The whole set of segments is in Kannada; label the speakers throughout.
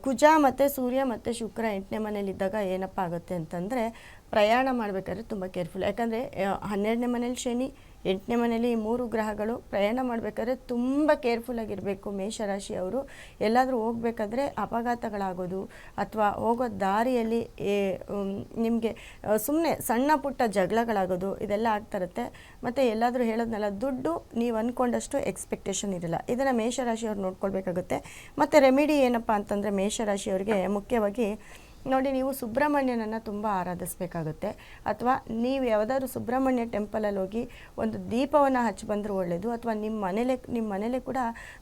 Speaker 1: ಕುಜ ಮತ್ತು ಸೂರ್ಯ ಮತ್ತು ಶುಕ್ರ ಎಂಟನೇ ಮನೇಲಿದ್ದಾಗ ಏನಪ್ಪ ಆಗುತ್ತೆ ಅಂತಂದರೆ ಪ್ರಯಾಣ ಮಾಡಬೇಕಾದ್ರೆ ತುಂಬ ಕೇರ್ಫುಲ್ ಯಾಕಂದರೆ ಹನ್ನೆರಡನೇ ಮನೇಲಿ ಶನಿ ಎಂಟನೇ ಮನೆಯಲ್ಲಿ ಈ ಮೂರು ಗ್ರಹಗಳು ಪ್ರಯಾಣ ಮಾಡಬೇಕಾದ್ರೆ ತುಂಬ ಕೇರ್ಫುಲ್ಲಾಗಿರಬೇಕು ಮೇಷರಾಶಿಯವರು ಎಲ್ಲಾದರೂ ಹೋಗಬೇಕಾದ್ರೆ ಅಪಘಾತಗಳಾಗೋದು ಅಥವಾ ಹೋಗೋ ದಾರಿಯಲ್ಲಿ ನಿಮಗೆ ಸುಮ್ಮನೆ ಸಣ್ಣ ಪುಟ್ಟ ಜಗಳಗಳಾಗೋದು ಇದೆಲ್ಲ ಆಗ್ತಿರುತ್ತೆ ಮತ್ತು ಎಲ್ಲಾದರೂ ಹೇಳೋದ್ನಲ್ಲ, ದುಡ್ಡು ನೀವು ಅಂದ್ಕೊಂಡಷ್ಟು ಎಕ್ಸ್ಪೆಕ್ಟೇಷನ್ ಇರಲ್ಲ. ಇದನ್ನು ಮೇಷರಾಶಿಯವ್ರು ನೋಡ್ಕೊಳ್ಬೇಕಾಗುತ್ತೆ. ಮತ್ತು ರೆಮಿಡಿ ಏನಪ್ಪ ಅಂತಂದರೆ ಮೇಷರಾಶಿಯವರಿಗೆ ಮುಖ್ಯವಾಗಿ ನೋಡಿ, ನೀವು ಸುಬ್ರಹ್ಮಣ್ಯನನ್ನು ತುಂಬ ಆರಾಧಿಸಬೇಕಾಗುತ್ತೆ. ಅಥವಾ ನೀವು ಯಾವುದಾದ್ರೂ ಸುಬ್ರಹ್ಮಣ್ಯ ಟೆಂಪಲಲ್ಲಿ ಹೋಗಿ ಒಂದು ದೀಪವನ್ನು ಹಚ್ಚಿ ಬಂದರೂ ಒಳ್ಳೆಯದು ಅಥವಾ ನಿಮ್ಮ ಮನೇಲೆ ನಿಮ್ಮ ಮನೇಲೆ ಕೂಡ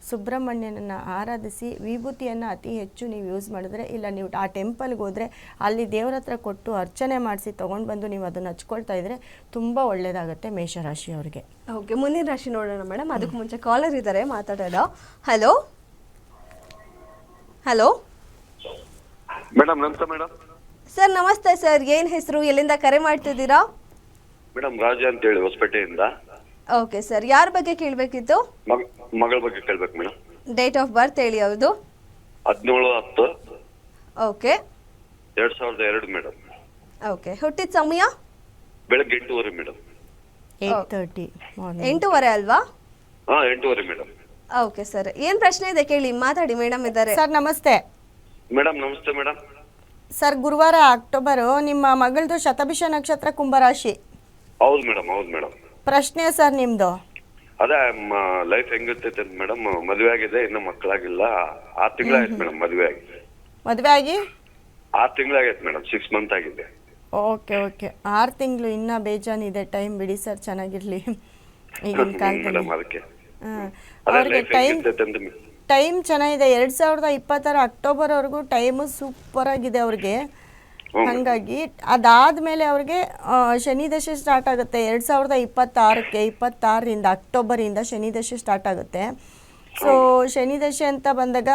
Speaker 1: ಸುಬ್ರಹ್ಮಣ್ಯನನ್ನು ಆರಾಧಿಸಿ ವಿಭೂತಿಯನ್ನು ಅತಿ ಹೆಚ್ಚು ನೀವು ಯೂಸ್ ಮಾಡಿದ್ರೆ, ಇಲ್ಲ ನೀವು ಆ ಟೆಂಪಲ್ಗೆ ಹೋದರೆ ಅಲ್ಲಿ ದೇವರ ಹತ್ರ ಕೊಟ್ಟು ಅರ್ಚನೆ ಮಾಡಿಸಿ ತೊಗೊಂಡು ಬಂದು ನೀವು ಅದನ್ನು ಹಚ್ಕೊಳ್ತಾ ಇದ್ದರೆ ತುಂಬ ಒಳ್ಳೆಯದಾಗುತ್ತೆ ಮೇಷರಾಶಿಯವರಿಗೆ
Speaker 2: ಓಕೆ, ಮುಂದಿನ ರಾಶಿ ನೋಡೋಣ ಮೇಡಮ್. ಅದಕ್ಕೆ ಮುಂಚೆ ಕಾಲರ್ ಇದ್ದಾರೆ ಮಾತಾಡೋಣ. ಹಲೋ ಹಲೋ
Speaker 3: ಮೇಡಮ್ ನಮಸ್ತೆ ಮೇಡಮ್.
Speaker 2: ಸರ್ ನಮಸ್ತೆ ಸರ್. ಏನ್ ಹೆಸರು? ಎಲ್ಲಿಂದ ಕರೆ ಮಾಡ್ತಿದ್ದೀರಾ?
Speaker 3: ಮೇಡಮ್ ರಾಜ ಅಂತ ಹೇಳಿ ಹೊಸಪೇಟೆಯಿಂದ.
Speaker 2: Okay sir. ಯಾರ ಬಗ್ಗೆ ಕೇಳಬೇಕಿತ್ತು?
Speaker 3: ಮಗ ಮಗಳ ಬಗ್ಗೆ ಕೇಳಬೇಕು ಮೇಡಮ್.
Speaker 2: ಡೇಟ್ ಆಫ್ ಬರ್ತ್ ಹೇಳಿ ಯಾವುದು
Speaker 3: ಹದಿನೇಳು ಹತ್ತು.
Speaker 2: ಓಕೆ.
Speaker 3: ಎರಡ್ ಸಾವಿರದ ಎರಡು ಮೇಡಮ್.
Speaker 2: ಓಕೆ. ಹುಟ್ಟಿದ ಸಮಯ?
Speaker 3: ಬೆಳಗ್ಗೆ ಎಂಟೂವರೆ ಮೇಡಮ್.
Speaker 1: ಏಯ್ಟ್ ತರ್ಟಿ ಮಾರ್ನಿಂಗ್
Speaker 2: ಎಂಟೂವರೆ ಅಲ್ವಾ?
Speaker 3: ಹಾ ಎಂಟೂವರೆ ಮೇಡಮ್.
Speaker 2: Okay sir. ಏನು ಪ್ರಶ್ನೆ ಇದೆ ಕೇಳಿ? ಮಾತಾಡಿ ಮೇಡಮ್ ಇದ್ದಾರೆ.
Speaker 1: ಸರ್ ನಮಸ್ತೆ.
Speaker 3: ಮೇಡಮ್ ನಮಸ್ತೆ ಮೇಡಮ್.
Speaker 1: ಸರ್ ಗುರುವಾರ ಅಕ್ಟೋಬರ್ ನಿಮ್ಮ ಮಗಳದು ಶತಭಿಷ ನಕ್ಷತ್ರ ಕುಂಭರಾಶಿ.
Speaker 3: ಹೌದು ಮೇಡಮ್ ಹೌದು ಮೇಡಮ್.
Speaker 1: ಪ್ರಶ್ನೆ ಸರ್ ನಿಮ್ದು.
Speaker 3: ಅದೇ ಲೈಫ್ ಹೆಂಗಿರ್ತೈತೆ ಮೇಡಮ್ ಮದುವೆ ಆಗಿದೆ ಇನ್ನು ಮಕ್ಕಳಾಗಿಲ್ಲ. ಆರು ತಿಂಗಳಾಯ್ತು ಮೇಡಮ್ ಮದುವೆ ಆಗಿ.
Speaker 1: ಮದುವೆ ಆಗಿ?
Speaker 3: ಆರು ತಿಂಗಳಾಗೈತೆ ಮೇಡಮ್ ಸಿಕ್ಸ್ ಮಂತ್ ಆಗಿದೆ.
Speaker 1: Okay okay. ಆರು ತಿಂಗಳು ಇನ್ನೂ ಬೇಜಾನಿದೆ ಟೈಮ್ ಬಿಡಿ ಸರ್ ಚೆನ್ನಾಗಿರ್ಲಿ. ಈಗಿನ ಕಾಲದಲ್ಲಿ
Speaker 3: ಮೇಡಮ್ ಅದಕ್ಕೆ.
Speaker 1: ಹಾಂ
Speaker 3: ಅದೇ
Speaker 1: ಅವ್ರಿಗೆ
Speaker 3: ಲೈಫ್
Speaker 1: ಟೈಮ್
Speaker 3: ಹೆಂಗಿರ್ತೈತೆ ಅಂತ
Speaker 1: ಟೈಮ್ ಚೆನ್ನಾಗಿದೆ. ಎರಡು ಸಾವಿರದ ಇಪ್ಪತ್ತರ ಅಕ್ಟೋಬರ್ವರೆಗೂ ಟೈಮು ಸೂಪರ್ ಆಗಿದೆ ಅವ್ರಿಗೆ ಹಾಗಾಗಿ ಅದಾದಮೇಲೆ ಅವ್ರಿಗೆ ಶನಿ ದಶೆ ಸ್ಟಾರ್ಟ್ ಆಗುತ್ತೆ. ಎರಡು ಸಾವಿರದ ಇಪ್ಪತ್ತಾರಕ್ಕೆ ಇಪ್ಪತ್ತಾರರಿಂದ ಅಕ್ಟೋಬರಿಂದ ಶನಿ ದಶೆ ಸ್ಟಾರ್ಟ್ ಆಗುತ್ತೆ. ಸೊ ಶನಿ ದಶೆ ಅಂತ ಬಂದಾಗ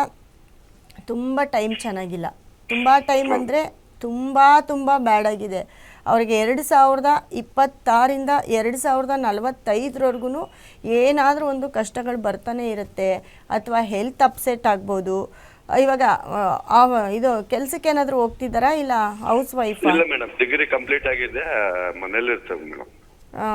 Speaker 1: ತುಂಬ ಟೈಮ್ ಚೆನ್ನಾಗಿಲ್ಲ. ತುಂಬ ಟೈಮ್ ಅಂದರೆ ತುಂಬ ತುಂಬ ಬ್ಯಾಡ್ ಆಗಿದೆ ಅವ್ರಿಗೆ ಎರಡು ಸಾವಿರದ ಇಪ್ಪತ್ತಾರಿಂದ ಎರಡು ಸಾವಿರದ ನಲವತ್ತೈದರವರೆಗೂ ಏನಾದರೂ ಒಂದು ಕಷ್ಟಗಳು ಬರ್ತಾನೆ ಇರುತ್ತೆ ಅಥವಾ ಹೆಲ್ತ್ ಅಪ್ಸೆಟ್ ಆಗ್ಬೋದು. ಇವಾಗ ಇದು ಕೆಲಸಕ್ಕೆ ಏನಾದರೂ ಹೋಗ್ತಿದ್ದಾರಾ ಇಲ್ಲ ಹೌಸ್ ವೈಫ್
Speaker 3: ಇಲ್ಲ ಮೇಡಮ್ ಡಿಗ್ರಿ ಕಂಪ್ಲೀಟ್ ಆಗಿದೆ ಮನೇಲಿ ಇರ್ತೇವೆ ಮೇಡಮ್
Speaker 1: ಆ,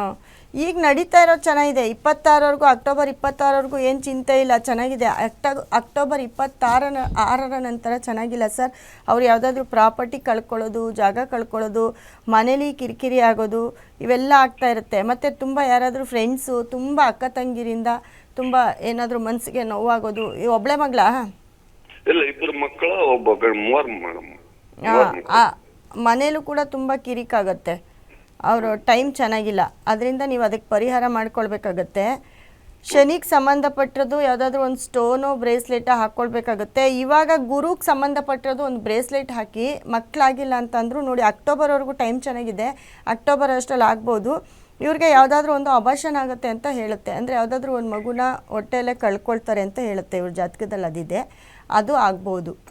Speaker 1: ಈಗ ನಡೀತಾ ಇರೋದು ಚೆನ್ನಾಗಿದೆ. ಇಪ್ಪತ್ತಾರವರೆಗೂ ಅಕ್ಟೋಬರ್ ಇಪ್ಪತ್ತಾರವರೆಗೂ ಏನು ಚಿಂತೆ ಇಲ್ಲ ಚೆನ್ನಾಗಿದೆ. ಅಕ್ಟ ಅಕ್ಟೋಬರ್ ಇಪ್ಪತ್ತಾರನ ಆರರ ನಂತರ ಚೆನ್ನಾಗಿಲ್ಲ ಸರ್. ಅವ್ರು ಯಾವುದಾದ್ರೂ ಪ್ರಾಪರ್ಟಿ ಕಳ್ಕೊಳ್ಳೋದು ಜಾಗ ಕಳ್ಕೊಳ್ಳೋದು ಮನೇಲಿ ಕಿರಿಕಿರಿ ಆಗೋದು ಇವೆಲ್ಲ ಆಗ್ತಾ ಇರುತ್ತೆ. ಮತ್ತು ತುಂಬ ಯಾರಾದರೂ ಫ್ರೆಂಡ್ಸು ತುಂಬ ಅಕ್ಕ ತಂಗಿರಿಂದ ತುಂಬ ಏನಾದರೂ ಮನಸ್ಸಿಗೆ ನೋವಾಗೋದು. ಈ ಒಬ್ಬಳೆ ಮಗಳ?
Speaker 3: ಇಲ್ಲ ಇಬ್ಬರು ಮಕ್ಕಳು ಒಬ್ಬ ಮೇಡಮ್
Speaker 1: ಮನೇಲೂ ಕೂಡ ತುಂಬ ಕಿರಿಕಾಗತ್ತೆ. ಅವರು ಟೈಮ್ ಚೆನ್ನಾಗಿಲ್ಲ. ಅದರಿಂದ ನೀವು ಅದಕ್ಕೆ ಪರಿಹಾರ ಮಾಡ್ಕೊಳ್ಬೇಕಾಗತ್ತೆ. ಶನಿಗೆ ಸಂಬಂಧಪಟ್ಟಿರೋದು ಯಾವುದಾದ್ರೂ ಒಂದು ಸ್ಟೋನು ಬ್ರೇಸ್ಲೆಟ್ ಹಾಕ್ಕೊಳ್ಬೇಕಾಗುತ್ತೆ ಇವಾಗ ಗುರುಗೆ ಸಂಬಂಧಪಟ್ಟಿರೋದು ಒಂದು ಬ್ರೇಸ್ಲೆಟ್ ಹಾಕಿ ಮಕ್ಕಳಾಗಿಲ್ಲ ಅಂತಂದರೂ ನೋಡಿ ಅಕ್ಟೋಬರ್ವರೆಗೂ ಟೈಮ್ ಚೆನ್ನಾಗಿದೆ. ಅಕ್ಟೋಬರ್ ಅಷ್ಟರಲ್ಲಿ ಆಗ್ಬೋದು. ಇವ್ರಿಗೆ ಯಾವುದಾದ್ರೂ ಒಂದು ಅಬಾಷನ್ ಆಗುತ್ತೆ ಅಂತ ಹೇಳುತ್ತೆ. ಅಂದರೆ ಯಾವುದಾದ್ರೂ ಒಂದು ಮಗುನ ಹೊಟ್ಟೆಯಲ್ಲೇ ಕಳ್ಕೊಳ್ತಾರೆ ಅಂತ ಹೇಳುತ್ತೆ ಇವ್ರ ಜಾತಕದಲ್ಲಿ ಅದಿದೆ. ಅದು ಆಗ್ಬೋದು.